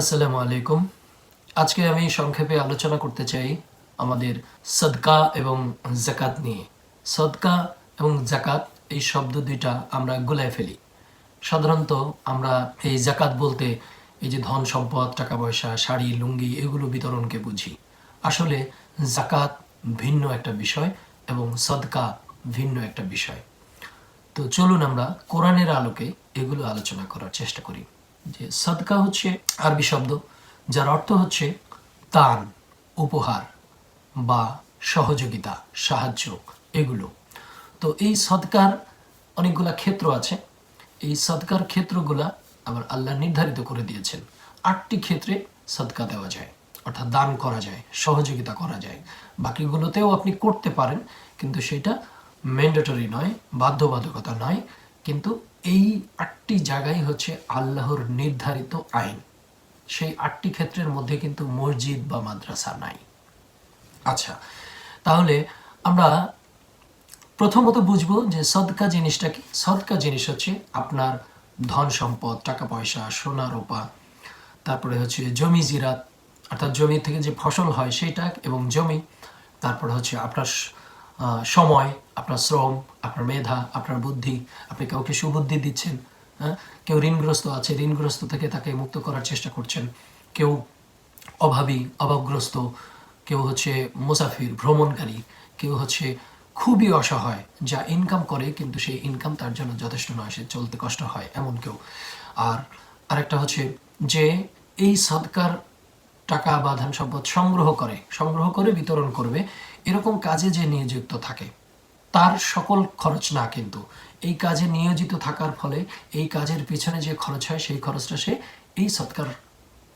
আসসালামু আলাইকুম। আজকে আমি সংক্ষেপে আলোচনা করতে চাই আমাদের সদকা এবং জাকাত নিয়ে। সদকা এবং জাকাত এই শব্দ দুইটা আমরা গুলায় ফেলি। সাধারণত আমরা এই জাকাত বলতে এই যে ধন সম্পদ টাকা পয়সা শাড়ি, লুঙ্গি, এগুলো বিতরণকে বুঝি। আসলে জাকাত ভিন্ন একটা বিষয় এবং সদকা ভিন্ন একটা বিষয়। তো চলুন আমরা কোরআনের আলোকে এগুলো আলোচনা করার চেষ্টা করি। যে সদকা হচ্ছে আরবি শব্দ, যার অর্থ হচ্ছে দান উপহার বা সহযোগিতা, সাহায্য, এগুলো। তো এই সদকার অনেকগুলা ক্ষেত্র আছে। এই সদকার ক্ষেত্রগুলা আবার আল্লাহ নির্ধারিত করে দিয়েছেন। আটটি ক্ষেত্রে সদকা দেওয়া যায়, অর্থাৎ দান করা যায়, সহযোগিতা করা যায়। বাকিগুলোতেও আপনি করতে পারেন, কিন্তু সেটা ম্যান্ডেটরি নয়, বাধ্যবাধকতা নয়, কিন্তু এই আটটি জায়গায় হচ্ছে আল্লাহর নির্ধারিত আইন। সেই আটটি ক্ষেত্রের মধ্যে কিন্তু মসজিদ বা মাদ্রাসা নাই। আচ্ছা তাহলে আমরা প্রথমত বুঝব যে সদকা জিনিসটা কি? সদকা জিনিস হচ্ছে আপনার ধন সম্পদ, টাকা পয়সা, সোনা, রূপা, তারপরে হচ্ছে জমি জিরাত, অর্থাৎ জমি থেকে যে ফসল হয় সেটা এবং জমি, তারপরে হচ্ছে আপনার সময়, আপনার শ্রম, আপনার মেধা, আপনার বুদ্ধি, আপনি কাউকে সুবুদ্ধি দিচ্ছেন হ্যাঁ? কেউ ঋণগ্রস্ত আছে, ঋণগ্রস্ত থেকে তাকে মুক্ত করার চেষ্টা করছেন। কেউ অভাবী, অভাবগ্রস্ত, কেউ হচ্ছে মুসাফির, ভ্রমণকারী, কেউ হচ্ছে খুবই অসহায়, যা ইনকাম করে কিন্তু সেই ইনকাম তার জন্য যথেষ্ট নয়, সে চলতে কষ্ট হয়, এমন কেউ। আর আরেকটা হচ্ছে যে এই সৎকার টাকা বা ধন সম্পদ সংগ্রহ করে সংগ্রহ করে বিতরণ করবে এরকম কাজে যে নিয়োজিত থাকে, তার সকল খরচ না কিন্তু। এই কাজে নিয়োজিত থাকার ফলে এই কাজের পিছনে যে খরচ হয়, সেই খরচটা সে এই সৎকার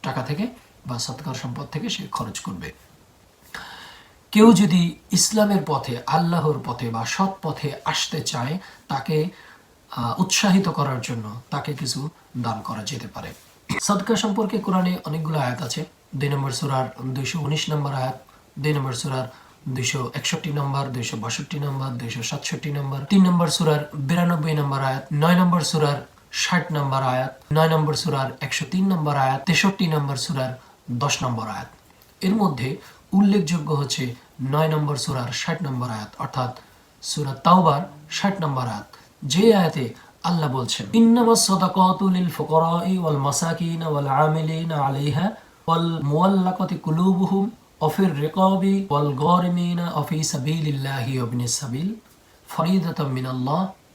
টাকা থেকে বা সৎকার সম্পদ থেকে সে খরচ করবে। কেউ যদি ইসলামের পথে, আল্লাহর পথে বা সৎ পথে আসতে চায়, তাকে উৎসাহিত করার জন্য তাকে কিছু দান করা যেতে পারে। সদকা সম্পর্কে কোরআনে অনেকগুলো আয়াত আছে। দুই নম্বর সুরার দুইশো উনিশ নম্বর আয়াত, দুই নম্বর সুরার দুইশো একষট্টি নম্বর, দুইশো বাষট্টি নম্বর, দুইশো সাতষট্টি নম্বর, তিন নম্বর সুরার বিরানব্বই নম্বর আয়াত, নয় নম্বর সুরার ষাট নম্বর আয়াত, নয় নম্বর সুরার একশো তিন নম্বর আয়াত, তেষট্টি নম্বর সুরার দশ নম্বর আয়াত। এর মধ্যে উল্লেখযোগ্য হচ্ছে নয় নম্বর সুরার ষাট নম্বর আয়াত, অর্থাৎ সুরা তাওবার ষাট নম্বর আয়াত। যে আয়াতে আল্লাহ বলছেন ইন্নামা সাদাকাতু লিল ফুকারাই ওয়াল মাসাকিন ওয়াল আমিলিন আলাইহা ওয়াল মুআল্লাকাতি কুলুবুহুম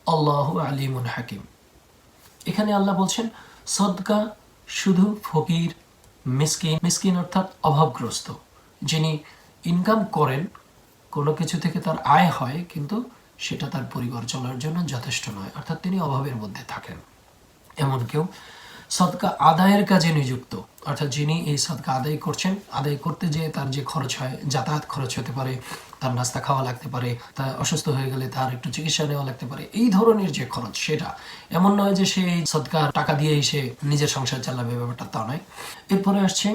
আল্লাহু হাকিম এখানে আল্লাহ বলছেন, সদকা শুধু ফকির, মিসকিন মিসকিন অর্থাৎ অভাবগ্রস্ত, যিনি ইনকাম করেন, কোনো কিছু থেকে তার আয় হয়, কিন্তু সেটা তার পরিবার চলার জন্য যথেষ্ট নয়, অর্থাৎ তিনি অভাবের মধ্যে থাকেন। এমন কেউ সদকা আদায়ের কাজে নিযুক্ত। অর্থাৎ যিনি এই সদকা আদায় করছেন, আদায় করতে যেয়ে তার যে খরচ হয়, যাতায়াত খরচ হতে পারে, তার নাস্তা খাওয়া লাগতে পারে তার অসুস্থ হয়ে গেলে তার একটু চিকিৎসা নেওয়া লাগতে পারে, এই ধরনের যে খরচ সেটা, এমন নয় যে সে এই সদকার টাকা দিয়েই সে নিজের সংসার চালাবে ব্যাপারটা তা নয়। এরপরে আসছে,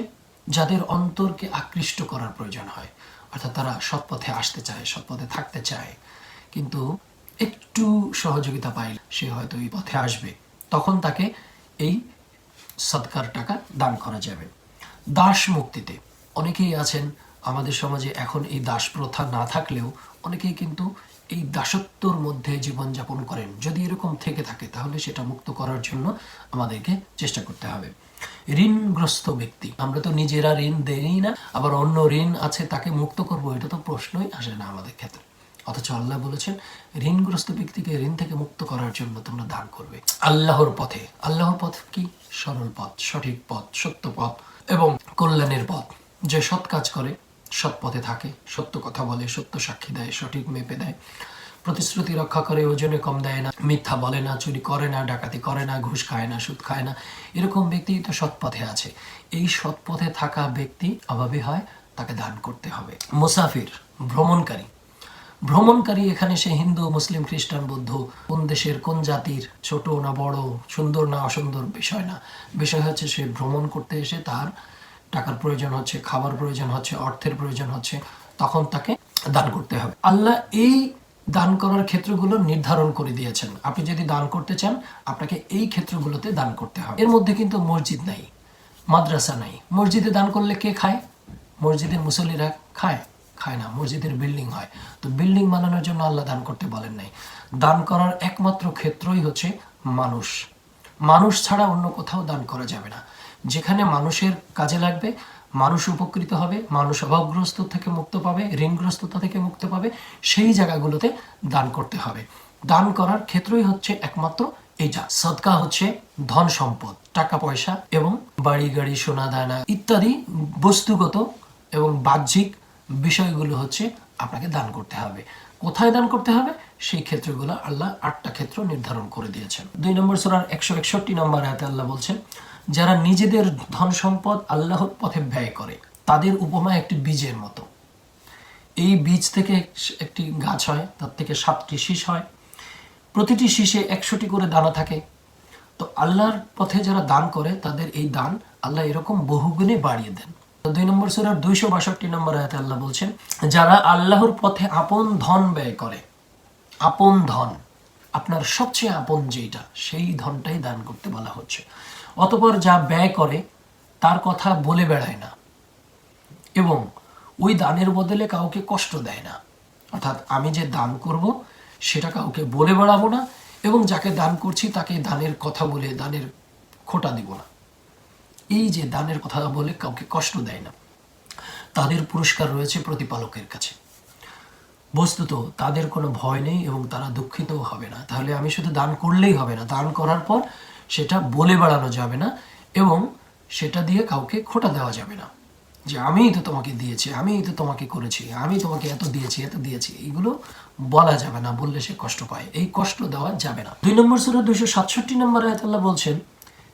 যাদের অন্তরকে আকৃষ্ট করার প্রয়োজন হয়, অর্থাৎ তারা সৎ পথে আসতে চায় সৎ পথে থাকতে চায়, কিন্তু একটু সহযোগিতা পাইলে সে হয়তো এই পথে আসবে, তখন তাকে এই সৎকার টাকা দান করা যাবে। দাস মুক্তিতে অনেকেই আছেন, আমাদের সমাজে এখন এই দাস প্রথা না থাকলেও অনেকেই কিন্তু এই দাসত্বর মধ্যে জীবনযাপন করেন। যদি এরকম থেকে থাকে, তাহলে সেটা মুক্ত করার জন্য আমাদেরকে চেষ্টা করতে হবে। ঋণগ্রস্ত ব্যক্তি, আমরা তো নিজেরা ঋণ দেই না, আবার অন্য ঋণ আছে তাকে মুক্ত করব, এটা তো প্রশ্নই আসে না আমাদের ক্ষেত্রে। অথচ আল্লাহ বলেছেন, ঋণগ্রস্ত ব্যক্তিকে ঋণ থেকে মুক্ত করার জন্য তোমরা দান করবে। আল্লাহর পথে। আল্লাহর পথ কি? সরল পথ, সঠিক পথ, সত্য পথ এবং কল্যাণের পথ। যে সৎ কাজ করে, সৎ পথে থাকে, সত্য কথা বলে, সত্য সাক্ষী দেয়, সঠিক মেপে দেয়। প্রতিশ্রুতি রক্ষা করে, ওজনে কম দেয় না, মিথ্যা বলে না, চুরি করে না, ডাকাতি করে না, ঘুষ খায় না, সুদ খায় না, এরকম ব্যক্তি তো সৎ পথে আছে। এই সৎ পথে থাকা ব্যক্তি অভাবে হয়, তাকে দান করতে হবে। মুসাফির, ভ্রমণকারী। ভ্রমণকারী এখানে সে হিন্দু, মুসলিম, খ্রিস্টান, বৌদ্ধ। কোন দেশের কোন জাতির, ছোট না বড়, সুন্দর না অসুন্দর, বিষয় না। বিষয় হচ্ছে সে ভ্রমণ করতে এসে তার টাকার প্রয়োজন হচ্ছে, খাবার প্রয়োজন হচ্ছে, অর্থের প্রয়োজন হচ্ছে, তখন তাকে দান করতে হবে। আল্লাহ এই দান করার ক্ষেত্রগুলো নির্ধারণ করে দিয়েছেন। আপনি যদি দান করতে চান, আপনাকে এই ক্ষেত্রগুলোতে দান করতে হবে। এর মধ্যে কিন্তু মসজিদ নাই, মাদ্রাসা নাই। মসজিদে দান করলে কে খায়? মসজিদে মুসল্লিরা খায়। খায় না, মসজিদের বিল্ডিং হয়। তো বিল্ডিং বানানোর জন্য আল্লাহ দান করতে বলেন নাই। দান করার একমাত্র ক্ষেত্রই হচ্ছে মানুষ। মানুষ ছাড়া অন্য কোথাও দান করা যাবে না। যেখানে মানুষের কাজে লাগবে, মানুষ উপকৃত হবে, মানুষ অভাবগ্রস্ত থেকে মুক্ত পাবে, ঋণগ্রস্ততা থেকে মুক্ত পাবে, সেই জায়গাগুলোতে দান করতে হবে। দান করার ক্ষেত্রই হচ্ছে একমাত্র এইটা। সদকা হচ্ছে ধন সম্পদ, টাকা পয়সা এবং বাড়ি, গাড়ি, সোনা, দানা ইত্যাদি বস্তুগত এবং বাহ্যিক বিষয়গুলো হচ্ছে আপনাকে দান করতে হবে। কোথায় দান করতে হবে? সেই ক্ষেত্রগুলো আল্লাহ আটটা ক্ষেত্র নির্ধারণ করে দিয়েছেন। দুই নম্বর সুরার একশো একষট্টি নম্বর আয়াতে আল্লাহ বলছেন, যারা নিজেদের ধন সম্পদ আল্লাহর পথে ব্যয় করে, তাদের উপমা একটি বীজের মতো। এই বীজ থেকে একটি গাছ হয়, তার থেকে সাতটি শীষ হয়। প্রতিটি শীষে একশোটি করে দানা থাকে। তো আল্লাহর পথে যারা দান করে, তাদের এই দান আল্লাহ এরকম বহুগুণে বাড়িয়ে দেন। দুই নম্বর সুরার দুইশো বাষট্টি নম্বর আয়াতে আল্লাহ বলছেন, যারা আল্লাহর পথে আপন ধন ব্যয় করে, আপন ধন, আপনার সবচেয়ে আপন সেই ধনটাই দান করতে বলা হচ্ছে। অতপর যা ব্যয় করে, তার কথা বলে বেড়ায় না, এবং ওই দানের বদলে কাউকে কষ্ট দেয় না। অর্থাৎ আমি যে দান করব, সেটা কাউকে বলে বেড়াবো না, এবং যাকে দান করছি তাকে দানের কথা বলে, দানের খোটা দিব না। এই যে দানের কথা বলে কাউকে কষ্ট দেয় না। তাদের পুরস্কার রয়েছে প্রতিপালকের কাছে। বস্তুত তাদের কোনো ভয় নেই এবং তারা দুঃখিতও হবে না। তাহলে আমি শুধু দান করলেই হবে না। দান করার পর সেটা বলে বেড়ানো যাবে না এবং সেটা দিয়ে কাউকে খোটা দেওয়া যাবে না। যে আমিই তো তোমাকে দিয়েছি, আমিই তো তোমাকে করেছি, আমি তোমাকে এত দিয়েছি এত দিয়েছি। এগুলো বলা যাবে না, বললে সে কষ্ট পায়। এই কষ্ট দেওয়া যাবে না। দুই নম্বর সুরা দুইশো সাতষট্টি নম্বর আয়াতাল্লাহ বলছেন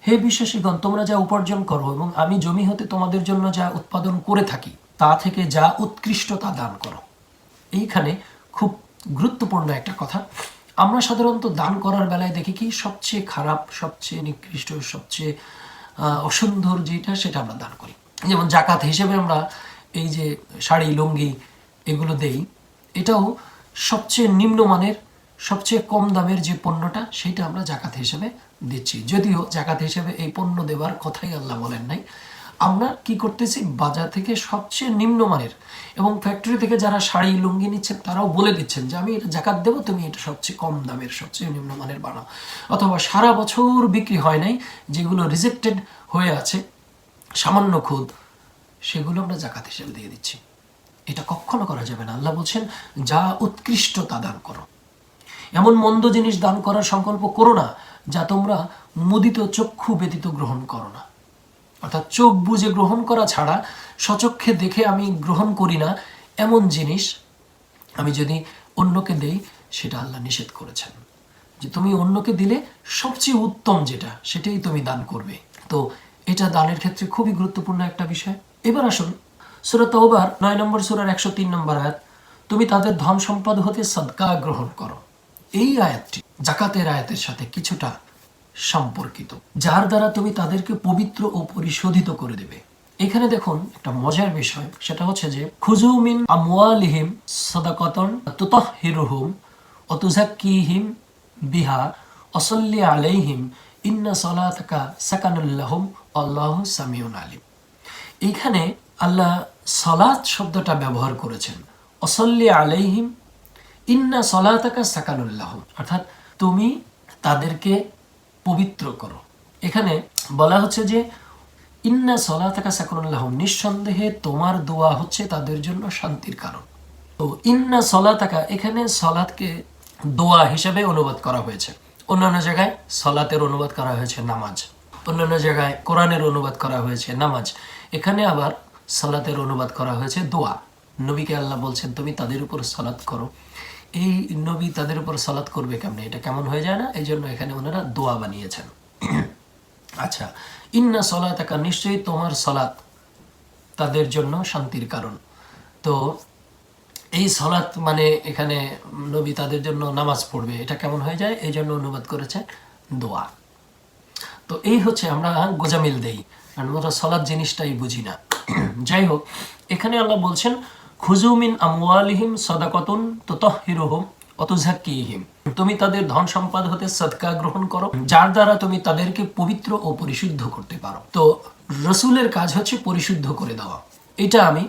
হে বিশ্বাসীগণ, তোমরা যা উপার্জন করো এবং আমি জমি হতে তোমাদের জন্য যা উৎপাদন করে থাকি, তা থেকে যা উৎকৃষ্টতা দান করো। এইখানে খুব গুরুত্বপূর্ণ একটা কথা। আমরা সাধারণত দান করার বেলায় দেখি কি, সবচেয়ে খারাপ, সবচেয়ে নিকৃষ্ট, সবচেয়ে অসুন্দর যেটা, সেটা আমরা দান করি। যেমন জাকাত হিসেবে আমরা এই যে শাড়ি, লুঙ্গি এগুলো দেই। এটাও সবচেয়ে নিম্নমানের সবচেয়ে কম দামের যে পণ্যটা সেটা আমরা জাকাত হিসেবে দিচ্ছি। যদিও জাকাত হিসেবে এই পণ্য দেওয়ার কথাই আল্লাহ বলেন নাই। আমরা কি করতেছি? বাজার থেকে সবচেয়ে নিম্নমানের এবং ফ্যাক্টরি থেকে যারা শাড়ি, লুঙ্গি নিচ্ছেন তারাও বলে দিচ্ছেন যে, আমি এটা জাকাত দেবো, তুমি এটা সবচেয়ে কম দামের, সবচেয়ে নিম্নমানের বানাও। অথবা সারা বছর বিক্রি হয় নাই, যেগুলো রিজেক্টেড হয়ে আছে, সামান্য খুদ, সেগুলো আমরা জাকাত হিসেবে দিয়ে দিচ্ছি। এটা কখনো করা যাবে না। আল্লাহ বলছেন, যা উৎকৃষ্ট তা দান করো। এমন মন্দ জিনিস দান করার সংকল্প করো না যা তোমরা মুদিত চক্ষু ব্যতীত গ্রহণ করো না। অর্থাৎ চোখ বুঝে গ্রহণ করা ছাড়া সচক্ষে দেখে আমি গ্রহণ করি না এমন জিনিস আমি যদি অন্যকে দেই, সেটা আল্লাহ নিষেধ করেছেন। যে তুমি অন্যকে দিলে সবচেয়ে উত্তম যেটা, সেটাই তুমি দান করবে। তো এটা দানের ক্ষেত্রে খুবই গুরুত্বপূর্ণ একটা বিষয়। এবার আসুন সুরত ওবার নয় নম্বর সুরার একশো তিন নম্বর আয়াত, তুমি তাদের ধন সম্পদ হতে সদকা গ্রহণ করো। এই আয়াতটি জাকাতের আয়াতের সাথে কিছুটা সম্পর্কিত, যার দ্বারা তুমি তাদেরকে পবিত্র ও পরিশোধিত করে দেবে। এখানে দেখুন একটা মজার বিষয়, সেটা হচ্ছে যে খুজুমিন সাদাকাতান তুতাহহিরুহুম ও বিহা অসল্লি আলাইহিম ইন্না সলাতাকা সাকানুল লাহুম আল্লাহু সামিউন আলিম। আল্লাহ সলাত শব্দটা ব্যবহার করেছেন অসল্লি আলাইহিম ইন্না সলাতাকা সাকানুল্লাহ অর্থাৎ তুমি তাদেরকে পবিত্র করো। এখানে বলা হচ্ছে যে, ইন্না সলাতাকা সাকানুল্লাহ নিঃসন্দেহে তোমার দোয়া হচ্ছে তাদের জন্য শান্তির কারণ। তো ইন্না সলাতাকা, এখানে সলাতকে দোয়া হিসেবে অনুবাদ করা হয়েছে। অন্যান্য জায়গায় সলাতের অনুবাদ করা হয়েছে নামাজ। অন্যান্য জায়গায় কোরআনের অনুবাদ করা হয়েছে নামাজ। এখানে আবার সলাতের অনুবাদ করা হয়েছে দোয়া। নবীকে আল্লাহ বলছেন, তুমি তাদের উপর সলাৎ করো। এই নবী তাদের উপর সলাৎ করবে কেমনে? এটা কেমন হয়ে যায় না? এই জন্য এখানে ওনারা দোয়া বানিয়েছেন। আচ্ছা ইন্না সলাতাকা নিশ্চয়ই তোমার সলাৎ তাদের জন্য শান্তির কারণ। তো এই সলাৎ মানে এখানে নবী তাদের জন্য নামাজ পড়বে, এটা কেমন হয়ে যায়? এই জন্য অনুবাদ করেছে দোয়া। তো এই হচ্ছে আমরা গোজামিল দেই। কারণ আমরা সলাৎ জিনিসটাই বুঝি না। যাই হোক, এখানে আল্লাহ বলছেন খুজুমিন আমওয়ালিহিম সদাকতুন তুতাহহিরুহুম অতুজাক্কিহিম তুমি তাদের ধন সম্পদ হতে সদকা গ্রহণ করো, যার দ্বারা তুমি তাদেরকে পবিত্র ও পরিশুদ্ধ করতে পারো। তো রসুলের কাজ হচ্ছে পরিশুদ্ধ করে দেওয়া। এটা আমি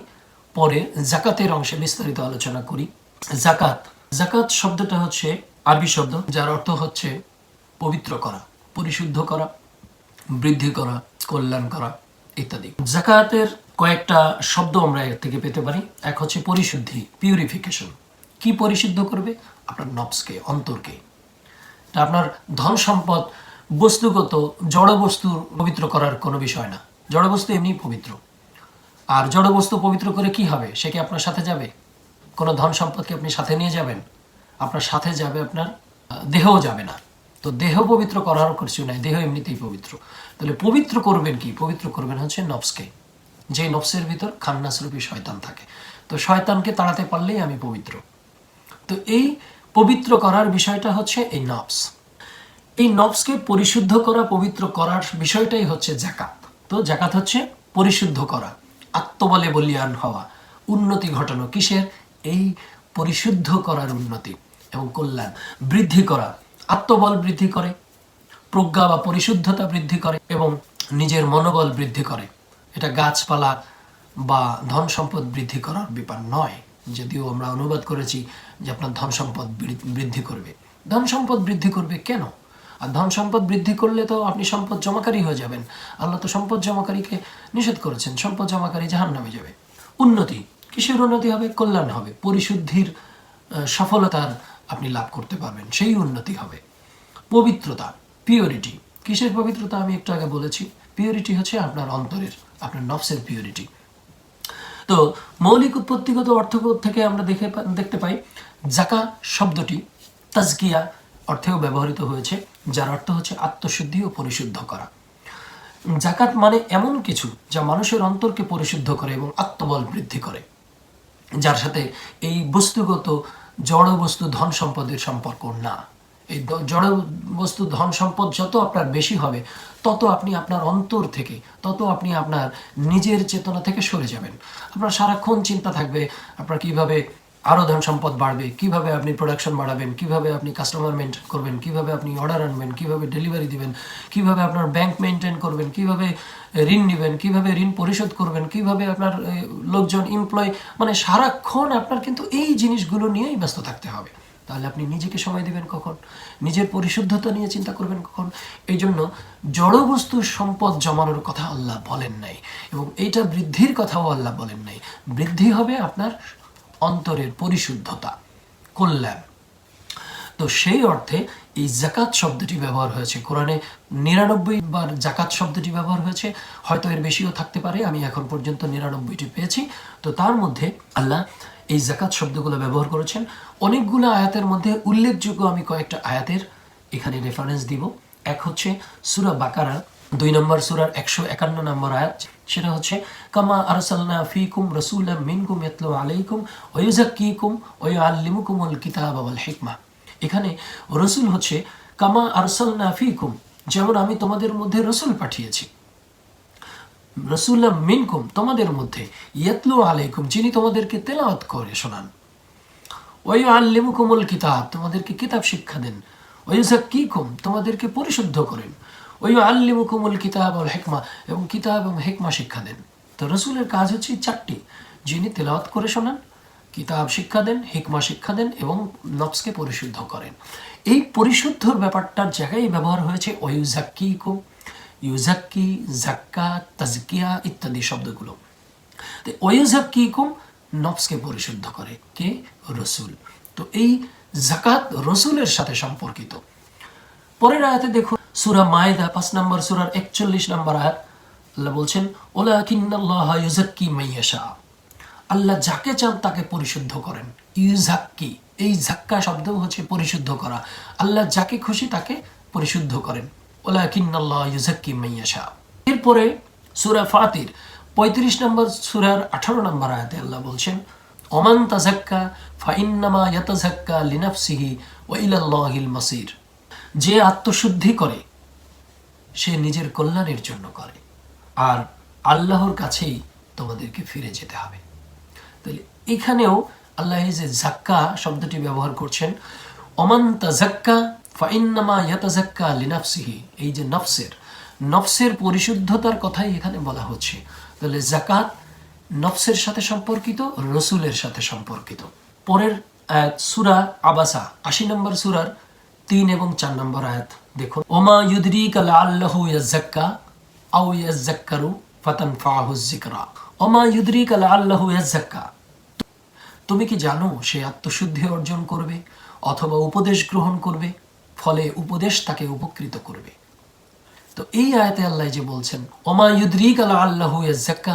পরে জাকাতের অংশে বিস্তারিত আলোচনা করি। জাকাত জাকাত শব্দটা হচ্ছে আরবি শব্দ, যার অর্থ হচ্ছে পবিত্র করা, পরিশুদ্ধ করা, বৃদ্ধি করা, কল্যাণ করা ইত্যাদি। জাকাতের কয়েকটা শব্দ আমরা এর থেকে পেতে পারি। এক হচ্ছে পরিশুদ্ধি পিউরিফিকেশন কি পরিশুদ্ধ করবে? আপনার নবসকে, অন্তরকে। তা আপনার ধন সম্পদ, বস্তুগত, জড় বস্তু পবিত্র করার কোনো বিষয় না। জড় বস্তু এমনি পবিত্র। আর জড় বস্তু পবিত্র করে কি হবে? সে কি আপনার সাথে যাবে? কোনো ধন সম্পদকে আপনি সাথে নিয়ে যাবেন? আপনার সাথে যাবে আপনার দেহও যাবে না। তো দেহ পবিত্র করার কিছু নাই, দেহ এমনিতেই পবিত্র। তাহলে পবিত্র করবেন কি? পবিত্র করবেন হচ্ছে নবসকে। যে নবসের ভিতর খান্নাসরূপী শয়তান থাকে। তো শয়তানকে তাড়াতে পারলেই আমি পবিত্র। তো এই পবিত্র করার বিষয়টা হচ্ছে এই নবস এই নবসকে পরিশুদ্ধ করা, পবিত্র করার বিষয়টাই হচ্ছে জাকাত তো জাকাত হচ্ছে পরিশুদ্ধ করা, আত্মবলে বলিয়ান হওয়া, উন্নতি ঘটানো। কিসের? এই পরিশুদ্ধ করার উন্নতি এবং কল্যাণ বৃদ্ধি করা। আত্মবল বৃদ্ধি করে, প্রজ্ঞা বা পরিশুদ্ধতা বৃদ্ধি করে এবং নিজের মনোবল বৃদ্ধি করে। এটা গাছপালা বা ধন সম্পদ বৃদ্ধি করার ব্যাপার নয়। যদিও আমরা অনুবাদ করেছি যে আপনার ধন সম্পদ বৃদ্ধি করবে। ধন সম্পদ বৃদ্ধি করবে কেন? আর ধন সম্পদ বৃদ্ধি করলে তো আপনি সম্পদ জমাকারী হয়ে যাবেন। আল্লাহ তো সম্পদ জমাকারীকে নিষেধ করেছেন, সম্পদ জমাকারী জাহান নামে যাবে। উন্নতি, কিসের উন্নতি হবে? কল্যাণ হবে। পরিশুদ্ধির সফলতার আপনি লাভ করতে পারবেন। সেই উন্নতি হবে। পবিত্রতা পিওরিটি কিসের পবিত্রতা আমি একটু আগে বলেছি? পিওরিটি হচ্ছে আপনার অন্তরের আপনার নফসের পিওরিটি তো মৌলিক উৎপত্তিগত অর্থ থেকে আমরা দেখে দেখতে পাই জাকা শব্দটি তাজকিয়া অর্থেও ব্যবহৃত হয়েছে, যার অর্থ হচ্ছে আত্মশুদ্ধি ও পরিশুদ্ধ করা। জাকাত মানে এমন কিছু যা মানুষের অন্তরকে পরিশুদ্ধ করে এবং আত্মবল বৃদ্ধি করে, যার সাথে এই বস্তুগত জড় বস্তু ধন সম্পদের সম্পর্ক না। এই জড় বস্তু ধন সম্পদ যত আপনার বেশি হবে, তত আপনি আপনার অন্তর থেকে, তত আপনি আপনার নিজের চেতনা থেকে সরে যাবেন। আপনার সারাক্ষণ চিন্তা থাকবে, আপনার কীভাবে আরও ধন সম্পদ বাড়বে, কীভাবে আপনি প্রোডাকশন বাড়াবেন, কীভাবে আপনি কাস্টমার মেনটেন করবেন, কীভাবে আপনি অর্ডার আনবেন, কীভাবে ডেলিভারি দিবেন, কীভাবে আপনার ব্যাংক মেনটেন করবেন, কীভাবে ঋণ নেবেন, কীভাবে ঋণ পরিশোধ করবেন, কীভাবে আপনার লোকজন এমপ্লয় মানে সারাক্ষণ আপনার কিন্তু এই জিনিসগুলো নিয়েই ব্যস্ত থাকতে হবে। তাহলে আপনি নিজেকে সময় দিবেন কখন? নিজের পরিশুদ্ধতা নিয়ে চিন্তা করবেন কখন? এই জন্য জড় বস্তুর সম্পদ জমানোর কথা আল্লাহ বলেন নাই এবং এইটা বৃদ্ধির কথাও আল্লাহ বলেন নাই। বৃদ্ধি হবে আপনার অন্তরের পরিশুদ্ধতা, কল্যাণ। তো সেই অর্থে এই জাকাত শব্দটি ব্যবহার হয়েছে। কোরআনে নিরানব্বই বার জাকাত শব্দটি ব্যবহার হয়েছে। হয়তো এর বেশিও থাকতে পারে, আমি এখন পর্যন্ত নিরানব্বইটি পেয়েছি। তো তার মধ্যে আল্লাহ এই জাকাত শব্দগুলো ব্যবহার করেছেন। অনেকগুলো আয়াতের মধ্যে উল্লেখযোগ্য আমি কয়েকটা আয়াতের এখানে রেফারেন্স দিব। এক হচ্ছে সুরা বাকারা, দুই নম্বর সুরার একশো একান্ন নম্বর আয়াত, সেটা হচ্ছে, কামা আরসালনা ফিকুম রাসূলা মিনকুম ইয়াতলু আলাইকুম ওয়া ইউযাক্কিকুম ওয়া ইউআল্লিমুকুমুল কিতাবা ওয়াল হিকমা। এখানে রসুল হচ্ছে, কামা আরসালনা ফিকুম, যেমন আমি তোমাদের মধ্যে রসুল পাঠিয়েছি। রসুল্লাহ মিনকুম, তোমাদের মধ্যে, ইয়াতলু আলাইকুম, যিনি তোমাদেরকে তেলাওয়াত করে শোনান। ওই আল্লিমুকুমুল কিতাব, তোমাদেরকে কিতাব শিক্ষা দেন। ওইজাক্কিকুম তোমাদেরকে পরিশুদ্ধ করেন। ওই আল্লিমুকুমুল কিতাব ও হেকমা, এবং কিতাব এবং হেকমা শিক্ষা দেন। তো রসুলের কাজ হচ্ছে চারটি, যিনি তেলাওয়াত করে শোনান, কিতাব শিক্ষা দেন, হিকমা শিক্ষা দেন, এবং নফসকে পরিশুদ্ধ করেন। এই পরিশুদ্ধর ব্যাপারটার জায়গায় ব্যবহার হয়েছে ওয়ুজাক্কিকুম ইউজাক্কি জাক্কা তাজকিয়া ইত্যাদি শব্দগুলো। তো ওয়ুজাক্কিকুম নফসকে পরিশুদ্ধ করে কে? রসুল। তো এই জাকাত রসুলের সাথে সম্পর্কিত। পরের আয়াতে দেখুন, সুরা মায়দা, পাঁচ নম্বর সুরার একচল্লিশ নম্বর আয়াত, আল্লাহ বলছেন ওলা কিন্নাল্লাহ ইউজাক্কি মাইয়াশা আল্লাহ যাকে চান তাকে পরিশুদ্ধ করেন। ইউজাক্কি এই ঝাক্কা শব্দ হচ্ছে পরিশুদ্ধ করা। আল্লাহ যাকে খুশি তাকে পরিশুদ্ধ করেন। এরপরে সুরা ফাতির, পঁয়ত্রিশ নম্বর সুরার আঠারো নম্বর আয়াতে আল্লাহ বলছেন, ওমান তাজাক্কা ফাইন্নামা ইয়াতাজাক্কা লিনাফসিহি ওয়া ইলাল্লাহিল মাসির। যে আত্মশুদ্ধি করে, সে নিজের কল্যাণের জন্য করে। আর আল্লাহর কাছেই তোমাদেরকে ফিরে যেতে হবে। তাহলে এখানেও আল্লাহ যে জাক্কা শব্দটি ব্যবহার করছেন অমান তাজাক্কা ফাইন্নামা ইয়াতাজাক্কা লিনাফসিহি, এই যে নফসের নফসের পরিশুদ্ধতার কথাই এখানে বলা হচ্ছে। তাহলে জাকাত নফসের সাথে সম্পর্কিত, রসুলের সাথে সম্পর্কিত। পরের আয়াত, সুরা আবাসা, আশি নম্বর সুরার তিন এবং চার নম্বর আয়াত, দেখুন। ওমা ইউদরিক আল্লাহু ইয়াজ্জাক্কা আও ইয়াজ্জাক্কারু ফাতান ফাহুজ যিকরা। ওমা ইউদরিক আল্লাহু ইয়াজ্জাক্কা তুমি কি জানো সে আত্মশুদ্ধি অর্জন করবে, অথবা উপদেশ গ্রহণ করবে? ফলে উপদেশ তাকে উপকৃত করবে। তো এই আয়াতে আল্লাহ যে বলছেন, ওমা ইউদরিক আলা আল্লাহ ইয়াজ্জাক্কা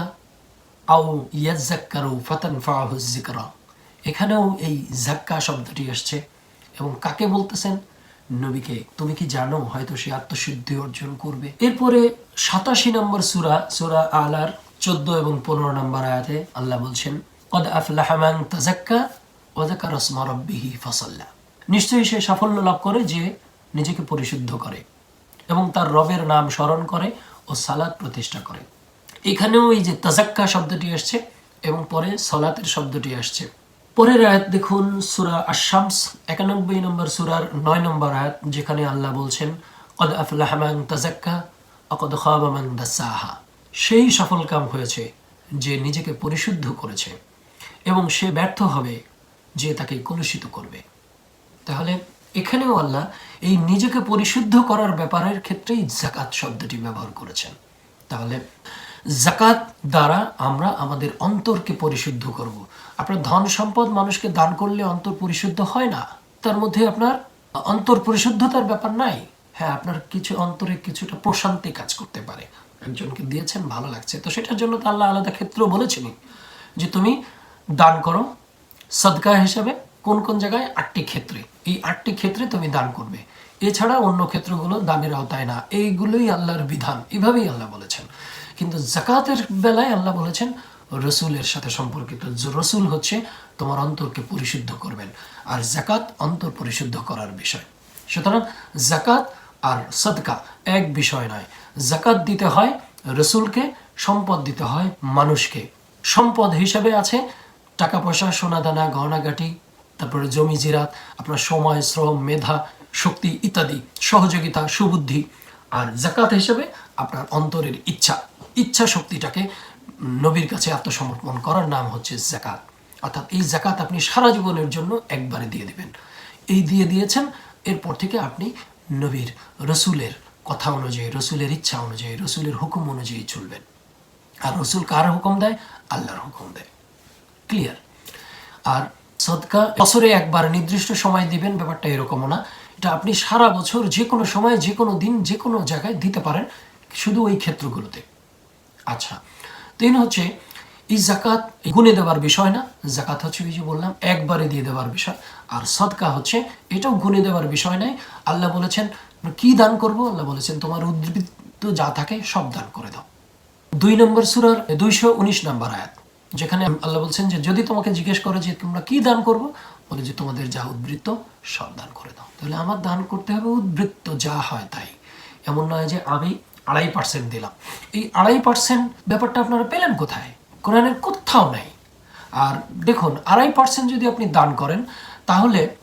আও ইয়াজ্জাক্কারু ফাতান ফাহু যিকরা। এখানেও এই জাক্কা শব্দটি আসছে এবং কাকে বলতেছেন? নবীকে। তুমি কি জানো? হয়তো সে আত্মশুদ্ধি অর্জন করবে। এরপরে সাতাশি নম্বর সুরা সুরা আলার চোদ্দ এবং পনেরো নম্বর আয়াতে আল্লাহ বলছেন, কদ আফলাহা তাজাক্কা ওয়া যাকারা ইসমা রাব্বিহি ফাসাল্লা। নিশ্চয়ই সে সাফল্য লাভ করে যে নিজেকে পরিশুদ্ধ করে এবং তার রবের নাম স্মরণ করে ও সালাত প্রতিষ্ঠা করে। এখানেও এই যে তাজাক্কা শব্দটি আসছে এবং পরে সলাতের শব্দটি আসছে। পরের আয়াত দেখুন, সুরা আশামস একানব্বই নম্বর সুরার নয় নম্বর আয়াত, যেখানে আল্লাহ বলছেন, কদ আফলাহা মান তাজাক্কা, অকদ খাবা মান দাসাহা। সেই সফল কাম হয়েছে যে নিজেকে পরিশুদ্ধ করেছে এবং সে ব্যর্থ হবে যে তাকে কলুষিত করবে। তাহলে এখানেও আল্লাহ এই নিজেকে পরিশুদ্ধ করার ব্যাপারের ক্ষেত্রেই জাকাত শব্দটি ব্যবহার করেছেন। তাহলে জাকাত দ্বারা আমরা আমাদের অন্তরকে পরিশুদ্ধ করব। আপনার ধন সম্পদ মানুষকে দান করলে অন্তর পরিশুদ্ধ হয় না। তার মধ্যে আপনার অন্তর পরিশুদ্ধতার ব্যাপার নাই। হ্যাঁ আপনার কিছু অন্তরে কিছুটা প্রশান্তি কাজ করতে পারে। একজনকে দিয়েছেন, ভালো লাগছে। তো সেটার জন্য তো আল্লাহ আলাদা ক্ষেত্রেও বলেছেনই যে তুমি দান করো। সদকা হিসাবে কোন কোন জায়গায়? আটটি ক্ষেত্রে। এই আটটি ক্ষেত্রে তুমি দান করবে। এছাড়া অন্য ক্ষেত্রগুলো দানের আওতায় না। এইগুলোই আল্লাহর বিধান। এভাবেই আল্লাহ বলেছেন। কিন্তু জাকাতের বেলায় আল্লাহ বলেছেন, রসুলের সাথে সম্পর্কিত। রসুল হচ্ছে তোমার অন্তরকে পরিশুদ্ধ করবেন। আর জাকাত অন্তর পরিশুদ্ধ করার বিষয়। সুতরাং জাকাত আর সদকা এক বিষয় নয়। জাকাত দিতে হয় রসুলকে, সম্পদ দিতে হয় মানুষকে। সম্পদ হিসাবে আছে টাকা পয়সা, সোনা দানা, গহনাগাটি তারপরে জমি জিরাত, আপনার সময়, শ্রম, মেধা, শক্তি ইত্যাদি, সহযোগিতা, সুবুদ্ধি আর জাকাত হিসেবে আপনার অন্তরের ইচ্ছা। ইচ্ছা শক্তিটাকে নবীর কাছে আত্মসমর্পণ করার নাম হচ্ছে জাকাত অর্থাৎ এই জাকাত আপনি সারা জীবনের জন্য একবারে দিয়ে দিবেন। এই দিয়ে দিয়েছেন, এরপর থেকে আপনি নবীর রসুলের কথা অনুযায়ী, রসুলের ইচ্ছা অনুযায়ী, রসুলের হুকুম অনুযায়ী চলবেন। আর রসুল কার হুকুম দেয়? আল্লাহর হুকুম দেয়। ক্লিয়ার আর সদকা, বছরে একবার নির্দিষ্ট সময় দিবেন, ব্যাপারটা এরকমও না। এটা আপনি সারা বছর যে কোনো সময়, যে কোনো দিন, যে কোনো জায়গায় দিতে পারেন, শুধু ওই ক্ষেত্রগুলোতে। আচ্ছা তিন হচ্ছে, এই জাকাত গুনে দেওয়ার বিষয় না। জাকাত হচ্ছে যে বললাম, একবারে দিয়ে দেওয়ার বিষয়। আর সদকা হচ্ছে, এটাও গুনে দেওয়ার বিষয় নয়। আল্লাহ বলেছেন, কি দান করব? আল্লাহ বলেছেন, তোমার উদ্বৃত্ত যা থাকে সব দান করে দাও। দুই নম্বর সুরার দুইশো উনিশ নম্বর আয়াত। যেখানে আল্লাহ বলছেন যে, যদি তোমাকে জিজ্ঞেস করে যে, তোমরা কি দান করব? বলে যে, তোমাদের যা উদ্বৃত্ত সব দান করে দাও। তাহলে আমার দান করতে হবে উদ্বৃত্ত, যা হয় তাই। এমন নয় যে, আমি আড়াই পার্সেন্ট দিলাম। এই আড়াই পার্সেন্ট ব্যাপারটা আপনারা পেলেন কোথায়? কোরআনের কোথাও নাই। আর দেখুন, আড়াই পার্সেন্ট যদি আপনি দান করেন, তাহলে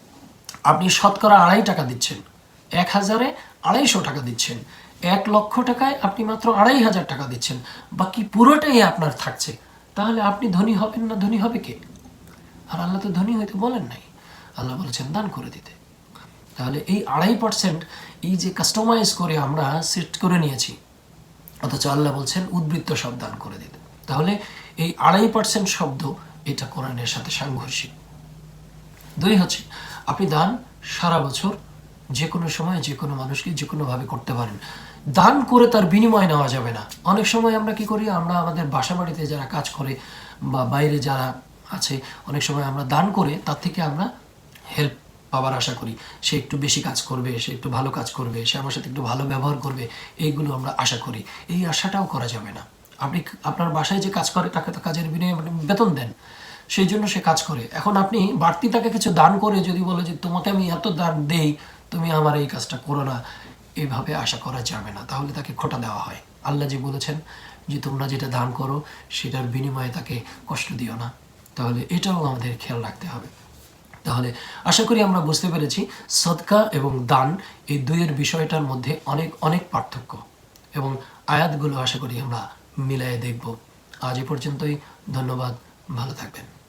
আপনি শতকরা আড়াই টাকা দিচ্ছেন। এক হাজারে আড়াইশো টাকা দিচ্ছেন। এক লক্ষ টাকায় আপনি মাত্র আড়াই হাজার টাকা দিচ্ছেন। বাকি পুরোটাই আপনার থাকছে। তাহলে আপনি ধনী হবেন না ধনী হবে কে? আর আল্লাহ তো ধনী হইতে বলেন নাই। আল্লাহ বলেছেন, দান করে দিতে। তাহলে এই আড়াই পার্সেন্ট এই যে কাস্টমাইজ করে আমরা সেট করে নিয়েছি, অথচ আল্লাহ বলছেন, উদ্বৃত্ত সব দান করে দিতে। তাহলে এই আড়াই পার্সেন্ট শব্দ, এটা কোরআনের সাথে সাংঘর্ষিক। দুই হচ্ছে, আপনি দান সারা বছর যে কোনো সময় যে কোনো মানুষকে যে কোনোভাবে করতে পারেন। দান করে তার বিনিময় নেওয়া যাবে না। অনেক সময় আমরা কি করি? আমরা আমাদের বাসা বাড়িতে যারা কাজ করে বা বাইরে যারা আছে, অনেক সময় আমরা দান করে তার থেকে আমরা হেল্প পাওয়ার আশা করি। সে একটু বেশি কাজ করবে, সে একটু ভালো কাজ করবে, সে আমার সাথে একটু ভালো ব্যবহার করবে, এইগুলো আমরা আশা করি। এই আশাটাও করা যাবে না। আপনি আপনার বাসায় যে কাজ করে, তাকে তো কাজের বিনিময়ে আপনি বেতন দেন। সেই জন্য সে কাজ করে। এখন আপনি বাড়তি তাকে কিছু দান করে যদি বলে যে, তোমাকে আমি এত দান দেই, তুমি আমার এই কাজটা করো না। এভাবে আশা করা যাবে না। তাহলে তাকে খোটা দেওয়া হয়। আল্লাহ যে বলেছেন যে, তোমরা যেটা দান করো, সেটার বিনিময়ে তাকে কষ্ট দিও না। তাহলে এটাও আমাদের খেয়াল রাখতে হবে। তাহলে আশা করি আমরা বুঝতে পেরেছি, সদকা এবং দান এই দুইয়ের বিষয়টার মধ্যে অনেক অনেক পার্থক্য। এবং আয়াতগুলো আশা করি আমরা মিলাই দেখব। আজ এ পর্যন্তই। ধন্যবাদ। ভালো থাকবেন।